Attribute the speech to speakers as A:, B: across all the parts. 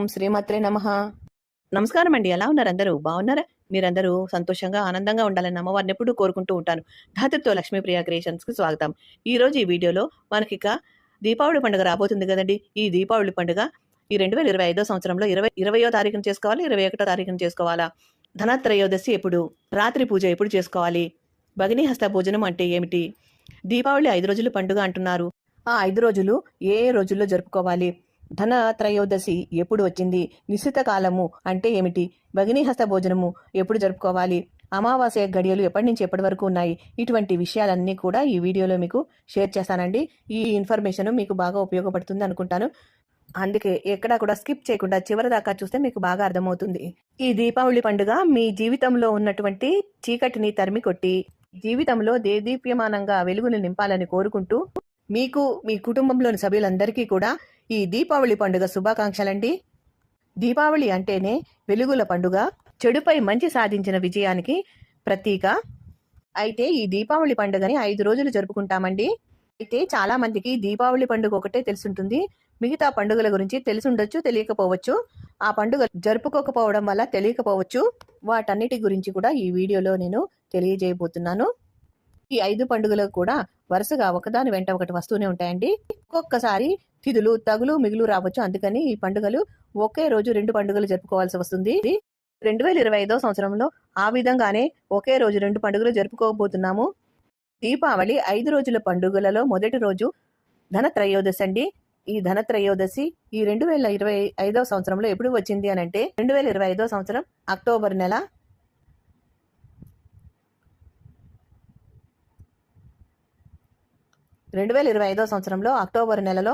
A: ఓం శ్రీమాత్రే నమ. నమస్కారం అండి. ఎలా ఉన్నారు అందరూ? బాగున్నారా? మీరందరూ సంతోషంగా ఆనందంగా ఉండాలని అమ్మవారిని ఎప్పుడూ కోరుకుంటూ ఉంటాను. ధాతృత్వ లక్ష్మీప్రియ క్రియేషన్స్కి స్వాగతం. ఈ రోజు ఈ వీడియోలో మనకి ఇక దీపావళి పండుగ రాబోతుంది కదండి. ఈ దీపావళి పండుగ ఈ రెండు వేల ఇరవై ఐదో సంవత్సరంలో ఇరవై ఇరవయో తారీఖున చేసుకోవాలి ఇరవై ఒకటో తారీఖున చేసుకోవాలా? ధనత్రయోదశి ఎప్పుడు? రాత్రి పూజ ఎప్పుడు చేసుకోవాలి? భగిని హస్త భోజనం అంటే ఏమిటి? దీపావళి ఐదు రోజులు పండుగ అంటున్నారు. ఆ ఐదు రోజులు ఏ రోజుల్లో జరుపుకోవాలి? ధన త్రయోదశి ఎప్పుడు వచ్చింది? నిశ్చిత కాలము అంటే ఏమిటి? భగిని హస్త భోజనము ఎప్పుడు జరుపుకోవాలి? అమావాస్య గడియలు ఎప్పటి నుంచి ఎప్పటి వరకు ఉన్నాయి? ఇటువంటి విషయాలన్నీ కూడా ఈ వీడియోలో మీకు షేర్ చేస్తానండి. ఈ ఇన్ఫర్మేషన్ మీకు బాగా ఉపయోగపడుతుంది అనుకుంటాను. అందుకే ఎక్కడా కూడా స్కిప్ చేయకుండా చివరి దాకా చూస్తే మీకు బాగా అర్థమవుతుంది. ఈ దీపావళి పండుగ మీ జీవితంలో ఉన్నటువంటి చీకటిని తరిమి కొట్టి జీవితంలో దేదీప్యమానంగా వెలుగును నింపాలని కోరుకుంటూ మీకు మీ కుటుంబంలోని సభ్యులందరికీ కూడా ఈ దీపావళి పండుగ శుభాకాంక్షలండి. దీపావళి అంటేనే వెలుగుల పండుగ చెడుపై మంచి సాధించిన విజయానికి ప్రతీక. అయితే ఈ దీపావళి పండుగని ఐదు రోజులు జరుపుకుంటామండి. అయితే చాలా మందికి దీపావళి పండుగ ఒకటే తెలుసుంటుంది. మిగతా పండుగల గురించి తెలిసుండొచ్చు తెలియకపోవచ్చు. ఆ పండుగ జరుపుకోకపోవడం వల్ల తెలియకపోవచ్చు. వాటన్నిటి గురించి కూడా ఈ వీడియోలో నేను తెలియజేయబోతున్నాను. ఈ ఐదు పండుగలు కూడా వరుసగా ఒకదాని వెంట ఒకటి వస్తూనే ఉంటాయండి. ఒక్కొక్కసారి తిథులు తగులు మిగులు రావచ్చు. అందుకని ఈ పండుగలు ఒకే రోజు రెండు పండుగలు జరుపుకోవాల్సి వస్తుంది. రెండు వేల ఇరవై ఐదో సంవత్సరంలో ఆ విధంగానే ఒకే రోజు రెండు పండుగలు జరుపుకోబోతున్నాము. దీపావళి ఐదు రోజుల పండుగలలో మొదటి రోజు ధనత్రయోదశి అండి. ఈ ధనత్రయోదశి ఈ రెండు వేల ఇరవై ఐదో సంవత్సరంలో ఎప్పుడు వచ్చింది అని అంటే రెండు వేల ఇరవై ఐదో సంవత్సరం అక్టోబర్ నెల రెండు వేల ఇరవై ఐదో సంవత్సరంలో అక్టోబర్ నెలలో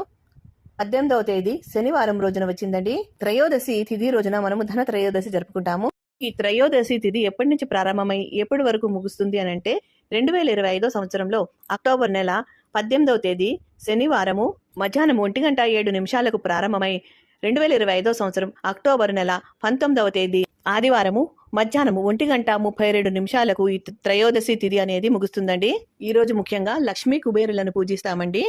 A: పద్దెనిమిదవ తేదీ శనివారం రోజున వచ్చిందండి. త్రయోదశి తిథి రోజున మనము ధన త్రయోదశి జరుపుకుంటాము. ఈ త్రయోదశి తిథి ఎప్పటి నుంచి ప్రారంభమై ఎప్పటి వరకు ముగుస్తుంది అని అంటే రెండు వేల ఇరవై ఐదో సంవత్సరంలో అక్టోబర్ నెల పద్దెనిమిదవ తేదీ శనివారము మధ్యాహ్నం ఒంటి గంట ఏడు నిమిషాలకు ప్రారంభమై రెండు వేల ఇరవై ఐదో సంవత్సరం అక్టోబర్ నెల పంతొమ్మిదవ తేదీ ఆదివారము మధ్యాహ్నము ఒంటి గంట ముప్పై రెండు నిమిషాలకు ఈ త్రయోదశి తిథి అనేది ముగుస్తుందండి. ఈ రోజు ముఖ్యంగా లక్ష్మీ కుబేరులను పూజిస్తామండి.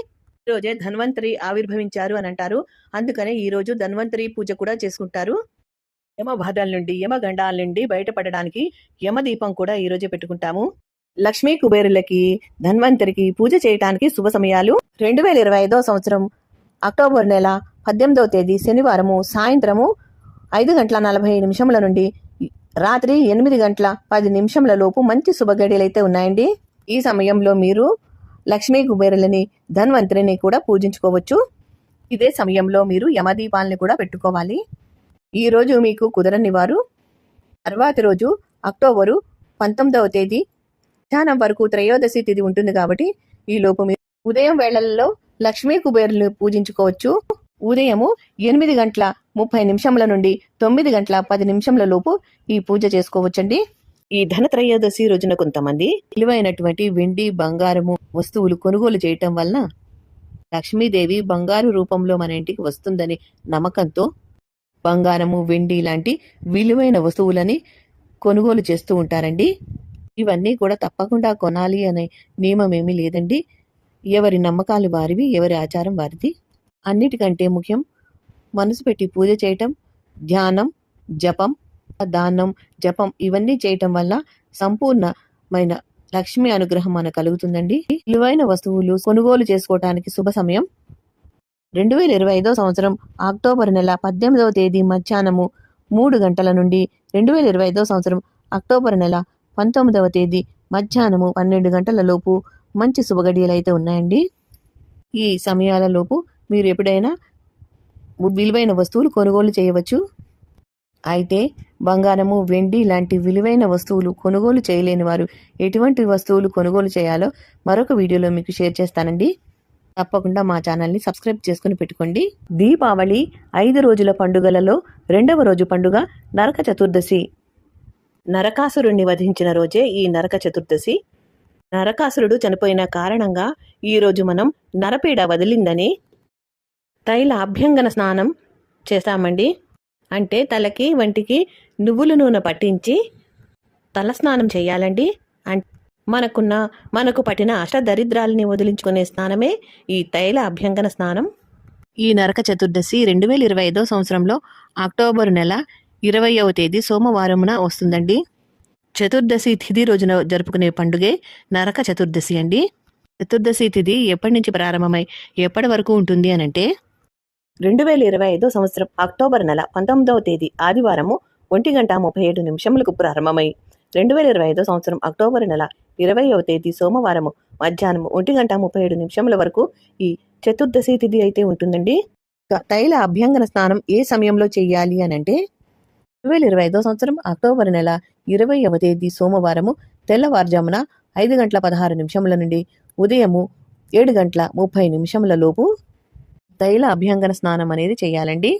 A: ఈ రోజే ధన్వంతరి ఆవిర్భవించారు అని అంటారు. అందుకనే ఈ రోజు ధన్వంతరి పూజ కూడా చేసుకుంటారు. యమ బాధల నుండి యమ గండాల నుండి బయటపడడానికి యమ దీపం కూడా ఈ రోజే పెట్టుకుంటాము. లక్ష్మీ కుబేరులకి ధన్వంతరికి పూజ చేయటానికి శుభ సమయాలు. రెండు వేల ఇరవై ఐదో సంవత్సరం అక్టోబర్ నెల పద్దెనిమిదవ తేదీ శనివారము సాయంత్రము ఐదు గంటల నలభై నిమిషముల నుండి రాత్రి ఎనిమిది గంటల పది నిమిషముల లోపు మంచి శుభగడియలు అయితే ఉన్నాయండి. ఈ సమయంలో మీరు లక్ష్మీ కుబేరులని ధన్వంతరిని కూడా పూజించుకోవచ్చు. ఇదే సమయంలో మీరు యమదీపాలని కూడా పెట్టుకోవాలి. ఈ రోజు మీకు కుదరని వారు తర్వాతి రోజు అక్టోబరు పంతొమ్మిదవ తేదీ మధ్యాహ్నం వరకు త్రయోదశి తిథి ఉంటుంది కాబట్టి ఈ లోపు మీరు ఉదయం వేళల్లో లక్ష్మీ కుబేరులు పూజించుకోవచ్చు. ఉదయము ఎనిమిది గంటల ముప్పై నిమిషముల నుండి తొమ్మిది గంటల పది నిమిషముల లోపు ఈ పూజ చేసుకోవచ్చండి. ఈ ధనత్రయోదశి రోజున కొంతమంది విలువైనటువంటి వెండి బంగారము వస్తువులు కొనుగోలు చేయటం వలన లక్ష్మీదేవి బంగారు రూపంలో మన ఇంటికి వస్తుందని నమ్మకంతో బంగారము వెండి లాంటి విలువైన వస్తువులని కొనుగోలు చేస్తూ ఉంటారండి. ఇవన్నీ కూడా తప్పకుండా కొనాలి అనే నియమం ఏమీ లేదండి. ఎవరి నమ్మకాలు వారివి ఎవరి ఆచారం వారిది. అన్నిటికంటే ముఖ్యం మనసు పెట్టి పూజ చేయటం ధ్యానం జపం దానం జపం ఇవన్నీ చేయటం వల్ల సంపూర్ణమైన లక్ష్మి అనుగ్రహం మనకు కలుగుతుందండి. విలువైన వస్తువులు కొనుగోలు చేసుకోవటానికి శుభ సమయం. రెండు వేల ఇరవై ఐదో సంవత్సరం అక్టోబర్ నెల పద్దెనిమిదవ తేదీ మధ్యాహ్నము మూడు గంటల నుండి రెండు వేల ఇరవై ఐదో సంవత్సరం అక్టోబర్ నెల పంతొమ్మిదవ తేదీ మధ్యాహ్నము పన్నెండు గంటల లోపు మంచి శుభగడియలు అయితే ఉన్నాయండి. ఈ సమయాలలోపు మీరు ఎప్పుడైనా విలువైన వస్తువులు కొనుగోలు చేయవచ్చు. అయితే బంగారము వెండి లాంటి విలువైన వస్తువులు కొనుగోలు చేయలేని వారు ఎటువంటి వస్తువులు కొనుగోలు చేయాలో మరొక వీడియోలో మీకు షేర్ చేస్తానండి. తప్పకుండా మా ఛానల్ని సబ్స్క్రైబ్ చేసుకుని పెట్టుకోండి. దీపావళి ఐదు రోజుల పండుగలలో రెండవ రోజు పండుగ నరక చతుర్దశి. నరకాసురుణ్ణి వధించిన రోజే ఈ నరక చతుర్దశి. నరకాసురుడు చనిపోయిన కారణంగా ఈరోజు మనం నరపీడ వదిలిందని తైల అభ్యంగన స్నానం చేస్తామండి. అంటే తలకి వంటికి నువ్వుల నూనె పట్టించి తల స్నానం చేయాలండి. మనకున్న మనకు పట్టిన అష్టదరిద్రాలని వదిలించుకునే స్నానమే ఈ తైల అభ్యంగన స్నానం. ఈ నరక చతుర్దశి రెండు వేల ఇరవై ఐదో సంవత్సరంలో అక్టోబర్ నెల ఇరవయవ తేదీ సోమవారమున వస్తుందండి. చతుర్దశి తిథి రోజున జరుపుకునే పండుగే నరక చతుర్దశి అండి. చతుర్దశి తిథి ఎప్పటి నుంచి ప్రారంభమై ఎప్పటి వరకు ఉంటుంది అని అంటే రెండు వేల ఇరవై ఐదో సంవత్సరం అక్టోబర్ నెల పంతొమ్మిదవ తేదీ ఆదివారము ఒంటి గంట ముప్పై ఏడు నిమిషములకు ప్రారంభమై రెండు వేల ఇరవై ఐదో సంవత్సరం అక్టోబర్ నెల ఇరవైవ తేదీ సోమవారము మధ్యాహ్నం ఒంటి గంట ముప్పై ఏడు నిమిషముల వరకు ఈ చతుర్దశి తిథి అయితే ఉంటుందండి. తైల అభ్యంగన స్నానం ఏ సమయంలో చేయాలి అని అంటే రెండు వేల ఇరవై ఐదో సంవత్సరం అక్టోబర్ నెల ఇరవైవ తేదీ సోమవారము తెల్లవారుజామున ఐదు గంటల పదహారు నిమిషముల నుండి ఉదయము ఏడు గంటల ముప్పై నిమిషముల లోపు తైల అభ్యంగన స్నానం అనేది చేయాలండి.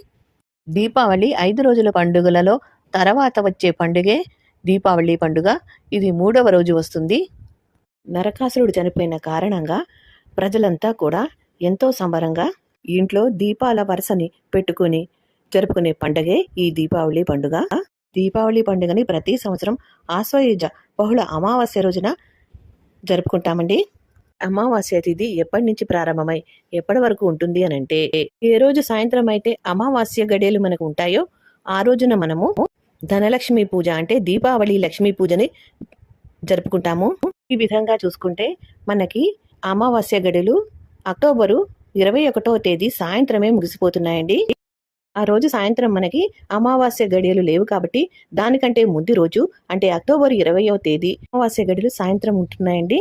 A: దీపావళి ఐదు రోజుల పండుగలలో తర్వాత వచ్చే పండుగే దీపావళి పండుగ. ఇది మూడవ రోజు వస్తుంది. నరకాసురుడు చనిపోయిన కారణంగా ప్రజలంతా కూడా ఎంతో సంబరంగా ఇంట్లో దీపాల వరుసని పెట్టుకుని జరుపుకునే పండుగే ఈ దీపావళి పండుగ. దీపావళి పండుగని ప్రతి సంవత్సరం ఆశ్వయుజ బహుళ అమావాస్య రోజున జరుపుకుంటామండి. అమావాస్య తిథి ఎప్పటి నుంచి ప్రారంభమై ఎప్పటి వరకు ఉంటుంది అని అంటే ఏ రోజు సాయంత్రం అయితే అమావాస్య గడియలు మనకు ఉంటాయో ఆ రోజున మనము ధనలక్ష్మి పూజ అంటే దీపావళి లక్ష్మీ పూజని జరుపుకుంటాము. ఈ విధంగా చూసుకుంటే మనకి అమావాస్య గడులు అక్టోబరు ఇరవై ఒకటో తేదీ సాయంత్రమే ముగిసిపోతున్నాయండి. ఆ రోజు సాయంత్రం మనకి అమావాస్య గడియలు లేవు కాబట్టి దానికంటే ముందు రోజు అంటే అక్టోబర్ ఇరవయో తేదీ అమావాస్య గడియలు సాయంత్రం ఉంటున్నాయండి.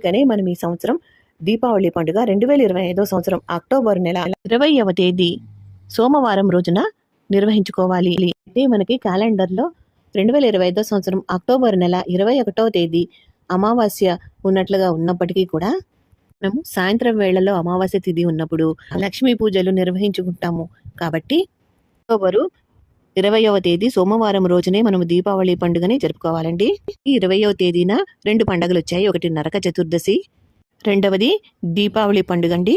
A: అందుకనే మనం ఈ సంవత్సరం దీపావళి పండుగ రెండు వేల ఇరవై ఐదో సంవత్సరం అక్టోబర్ నెల ఇరవైవ తేదీ సోమవారం రోజున నిర్వహించుకోవాలి. అయితే మనకి క్యాలెండర్లో రెండు వేల ఇరవై ఐదో సంవత్సరం అక్టోబర్ నెల ఇరవై ఒకటో తేదీ అమావాస్య ఉన్నట్లుగా ఉన్నప్పటికీ కూడా మనము సాయంత్రం వేళలో అమావాస్య తిథి ఉన్నప్పుడు లక్ష్మీ పూజలు నిర్వహించుకుంటాము. కాబట్టి అక్టోబరు ఇరవయవ తేదీ సోమవారం రోజునే మనము దీపావళి పండుగని జరుపుకోవాలండి. ఈ ఇరవయవ తేదీన రెండు పండుగలు వచ్చాయి ఒకటి నరక చతుర్దశి రెండవది దీపావళి పండుగ అండి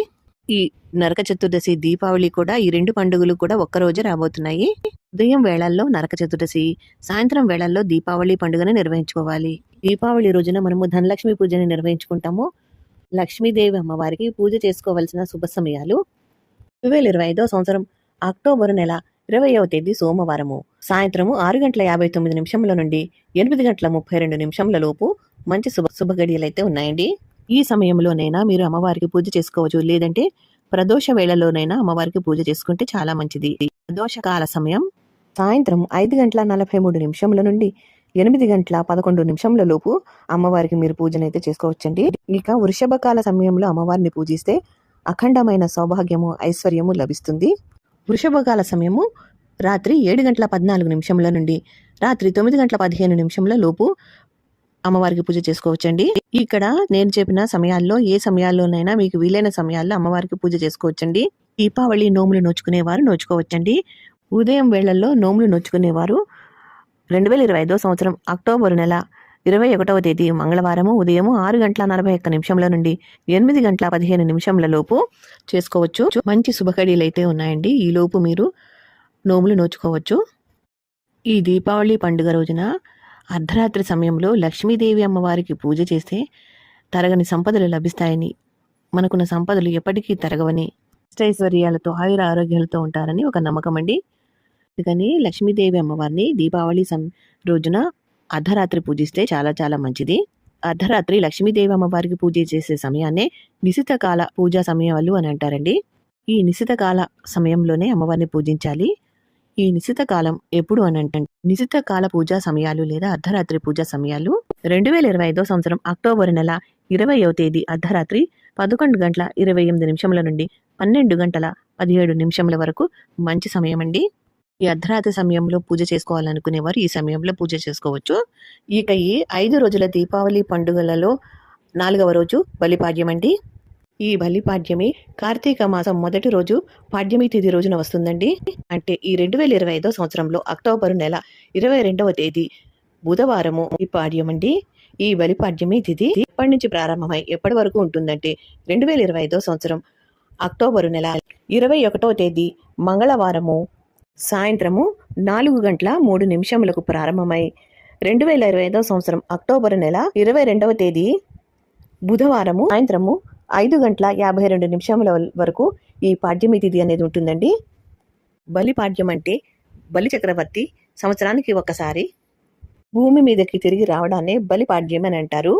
A: ఈ నరక చతుర్దశి దీపావళి కూడా ఈ రెండు పండుగలు కూడా ఒక్కరోజు రాబోతున్నాయి. ఉదయం వేళల్లో నరక చతుర్దశి సాయంత్రం వేళల్లో దీపావళి పండుగను నిర్వహించుకోవాలి. దీపావళి రోజున మనము ధనలక్ష్మి పూజని నిర్వహించుకుంటాము. లక్ష్మీదేవి అమ్మవారికి పూజ చేసుకోవలసిన శుభ సమయాలు. రెండు వేల ఇరవై ఐదో సంవత్సరం అక్టోబర్ నెల ఇరవయవ తేదీ సోమవారము. సాయంత్రము ఆరు గంటల యాభై తొమ్మిది నిమిషముల నుండి ఎనిమిది గంటల ముప్పై రెండు నిమిషముల లోపు మంచి శుభ శుభ గడియలు అయితే ఉన్నాయండి. ఈ సమయంలోనైనా మీరు అమ్మవారికి పూజ చేసుకోవచ్చు. లేదంటే ప్రదోష వేళలోనైనా అమ్మవారికి పూజ చేసుకుంటే చాలా మంచిది. ప్రదోషకాల సమయం సాయంత్రం ఐదు గంటల నలభై మూడు నిమిషముల నుండి ఎనిమిది గంటల పదకొండు నిమిషముల లోపు అమ్మవారికి మీరు పూజనైతే చేసుకోవచ్చండి. ఇక వృషభ కాల సమయంలో అమ్మవారిని పూజిస్తే అఖండమైన సౌభాగ్యము ఐశ్వర్యము లభిస్తుంది. వృషభకాల సమయము రాత్రి ఏడు గంటల పద్నాలుగు నిమిషముల నుండి రాత్రి తొమ్మిది గంటల పదిహేను నిమిషముల లోపు అమ్మవారికి పూజ చేసుకోవచ్చండి. ఇక్కడ నేను చెప్పిన సమయాల్లో ఏ సమయాల్లోనైనా మీకు వీలైన సమయాల్లో అమ్మవారికి పూజ చేసుకోవచ్చండి. దీపావళి నోములు నోచుకునేవారు నోచుకోవచ్చండి. ఉదయం వేళల్లో నోములు నోచుకునేవారు రెండు వేల ఇరవై ఐదో సంవత్సరం అక్టోబర్ నెల ఇరవై ఒకటవ తేదీ మంగళవారము ఉదయం ఆరు గంటల నలభై ఒక్క నిమిషంల నుండి ఎనిమిది గంటల పదిహేను నిమిషంల లోపు చేసుకోవచ్చు. మంచి శుభకడీలు అయితే ఉన్నాయండి. ఈ లోపు మీరు నోములు నోచుకోవచ్చు. ఈ దీపావళి పండుగ రోజున అర్ధరాత్రి సమయంలో లక్ష్మీదేవి అమ్మవారికి పూజ చేస్తే తరగని సంపదలు లభిస్తాయని మనకున్న సంపదలు ఎప్పటికీ తరగవని అష్టైశ్వర్యాలతో ఆయుర ఆరోగ్యాలతో ఉంటారని ఒక నమ్మకం అండి అందుకని లక్ష్మీదేవి అమ్మవారిని దీపావళి సం రోజున అర్ధరాత్రి పూజిస్తే చాలా చాలా మంచిది. అర్ధరాత్రి లక్ష్మీదేవి అమ్మవారికి పూజ చేసే సమయాన్నే నిశితకాల పూజా సమయాలు అని అంటారండి. ఈ నిశితకాల సమయంలోనే అమ్మవారిని పూజించాలి. ఈ నిశితకాలం ఎప్పుడు అని అంటే నిశితకాల పూజా సమయాలు లేదా అర్ధరాత్రి పూజా సమయాలు రెండు వేల ఇరవై ఐదో సంవత్సరం అక్టోబర్ నెల ఇరవయవ తేదీ అర్ధరాత్రి పదకొండు గంటల ఇరవై ఎనిమిది నిమిషముల నుండి పన్నెండు గంటల పదిహేడు నిమిషముల వరకు మంచి సమయం అండి ఈ అర్ధరాత్రి సమయంలో పూజ చేసుకోవాలనుకునేవారు ఈ సమయంలో పూజ చేసుకోవచ్చు. ఇక ఈ ఐదు రోజుల దీపావళి పండుగలలో నాలుగవ రోజు బలిపాడ్యం అండి. ఈ బలిపాడ్యమి కార్తీక మాసం మొదటి రోజు పాడ్యమి తిథి రోజున వస్తుందండి. అంటే ఈ రెండు వేల ఇరవై ఐదో సంవత్సరంలో అక్టోబర్ నెల ఇరవై రెండవ తేదీ బుధవారము ఈ పాడ్యం అండి. ఈ బలిపాడ్యమి తిథి ఎప్పటి నుంచి ప్రారంభమై ఎప్పటి వరకు ఉంటుందంటే రెండు వేల ఇరవై ఐదో సంవత్సరం అక్టోబరు నెల ఇరవై ఒకటో తేదీ మంగళవారము సాయంత్రము నాలుగు గంటల మూడు నిమిషములకు ప్రారంభమై రెండు వేల ఇరవై ఐదవ సంవత్సరం అక్టోబర్ నెల ఇరవై రెండవ తేదీ బుధవారము సాయంత్రము ఐదు గంటల యాభై రెండు నిమిషముల వరకు ఈ పాడ్యమి తిథి అనేది ఉంటుందండి. బలి పాడ్యం అంటే బలి చక్రవర్తి సంవత్సరానికి ఒకసారి భూమి మీదకి తిరిగి రావడాన్ని బలిపాడ్యం అని అంటారు.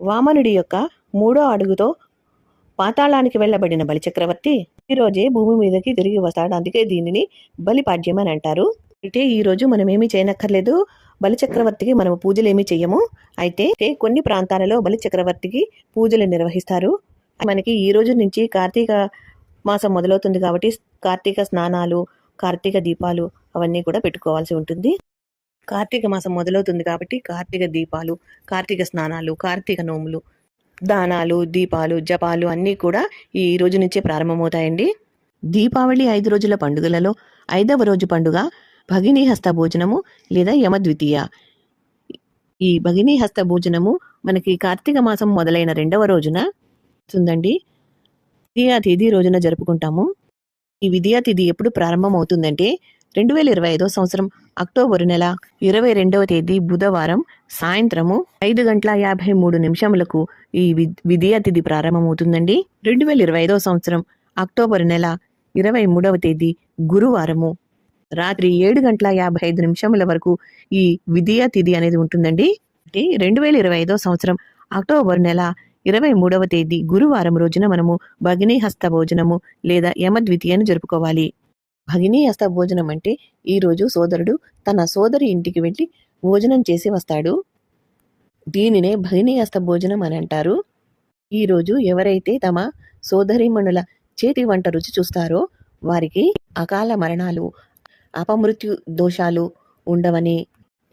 A: వామనుడి యొక్క మూడో అడుగుతో పాతాళానికి వెళ్ళబడిన బలిచక్రవర్తి ఈరోజే భూమి మీదకి తిరిగి వస్తాడు. అందుకే దీనిని బలిపాడ్యం అని అంటారు. అయితే ఈ రోజు మనం ఏమీ చేయనక్కర్లేదు. బలిచక్రవర్తికి మనం పూజలు ఏమీ చెయ్యము. అయితే కొన్ని ప్రాంతాలలో బలిచక్రవర్తికి పూజలు నిర్వహిస్తారు. మనకి ఈ రోజు నుంచి కార్తీక మాసం మొదలవుతుంది కాబట్టి కార్తీక స్నానాలు కార్తీక దీపాలు అవన్నీ కూడా పెట్టుకోవాల్సి ఉంటుంది. కార్తీక మాసం మొదలవుతుంది కాబట్టి కార్తీక దీపాలు కార్తీక స్నానాలు కార్తీక నోములు దానాలు దీపాలు జపాలు అన్నీ కూడా ఈ రోజు నుంచే ప్రారంభమవుతాయండి. దీపావళి ఐదు రోజుల పండుగలలో ఐదవ రోజు పండుగ భగినీ హస్త భోజనము లేదా యమద్వితీయ. ఈ భగినీ హస్త భోజనము మనకి కార్తీక మాసం మొదలైన రెండవ రోజున ఉందండి విద్యా తిథి రోజున జరుపుకుంటాము. ఈ విద్యా తిథి ఎప్పుడు ప్రారంభం అవుతుందంటే రెండు వేల ఇరవై ఐదో సంవత్సరం అక్టోబర్ నెల ఇరవై రెండవ తేదీ బుధవారం సాయంత్రము ఐదు గంటల యాభై మూడు నిమిషములకు ఈ వి- విద్యా తిథి ప్రారంభమవుతుందండి. రెండు వేల ఇరవై ఐదో సంవత్సరం అక్టోబర్ నెల ఇరవై మూడవ తేదీ గురువారము. రాత్రి ఏడు గంటల యాభై ఐదు నిమిషముల వరకు ఈ విద్యా తిథి అనేది ఉంటుందండి. అంటే రెండు వేల ఇరవై ఐదో సంవత్సరం అక్టోబర్ నెల ఇరవై మూడవ తేదీ గురువారం రోజున మనము భగినీ హస్త భోజనము లేదా యమద్వితీయను జరుపుకోవాలి. భగినీ హస్త భోజనం అంటే ఈరోజు సోదరుడు తన సోదరి ఇంటికి వెళ్ళి భోజనం చేసి వస్తాడు. దీనినే భగినీ హస్త భోజనం అని అంటారు. ఈరోజు ఎవరైతే తమ సోదరిమణుల చేతి వంట రుచి చూస్తారో వారికి అకాల మరణాలు అపమృత్యు దోషాలు ఉండవని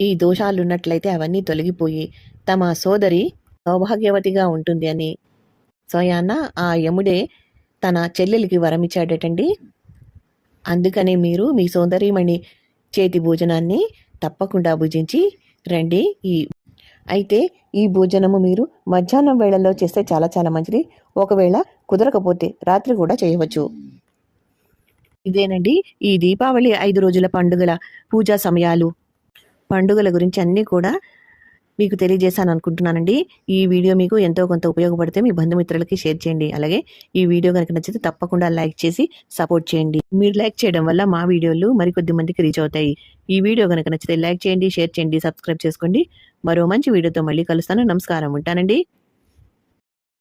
A: ఈ దోషాలు ఉన్నట్లయితే అవన్నీ తొలగిపోయి తమ సోదరి సౌభాగ్యవతిగా ఉంటుంది అని స్వయాన ఆ యముడే తన చెల్లెలికి వరమిచ్చాడటండి. అందుకనే మీరు మీ సౌందర్యమణి చేతి భోజనాన్ని తప్పకుండా భుజించి రండి. ఈ అయితే ఈ భోజనము మీరు మధ్యాహ్నం వేళల్లో చేస్తే చాలా చాలా మంచిది. ఒకవేళ కుదరకపోతే రాత్రి కూడా చేయవచ్చు. ఇదేనండి. ఈ దీపావళి ఐదు రోజుల పండుగల పూజా సమయాలు. పండుగల గురించి అన్నీ కూడా మీకు తెలియజేశాను అనుకుంటున్నానండి ఈ వీడియో మీకు ఎంతో కొంత ఉపయోగపడితే మీ బంధుమిత్రులకి షేర్ చేయండి. అలాగే ఈ వీడియో కనుక నచ్చితే తప్పకుండా లైక్ చేసి సపోర్ట్ చేయండి. మీరు లైక్ చేయడం వల్ల మా వీడియోలు మరికొద్ది మందికి రీచ్ అవుతాయి. ఈ వీడియో కనుక నచ్చితే లైక్ చేయండి షేర్ చేయండి సబ్స్క్రైబ్ చేసుకోండి. మరో మంచి వీడియోతో మళ్ళీ కలుస్తాను. నమస్కారం. ఉంటానండి.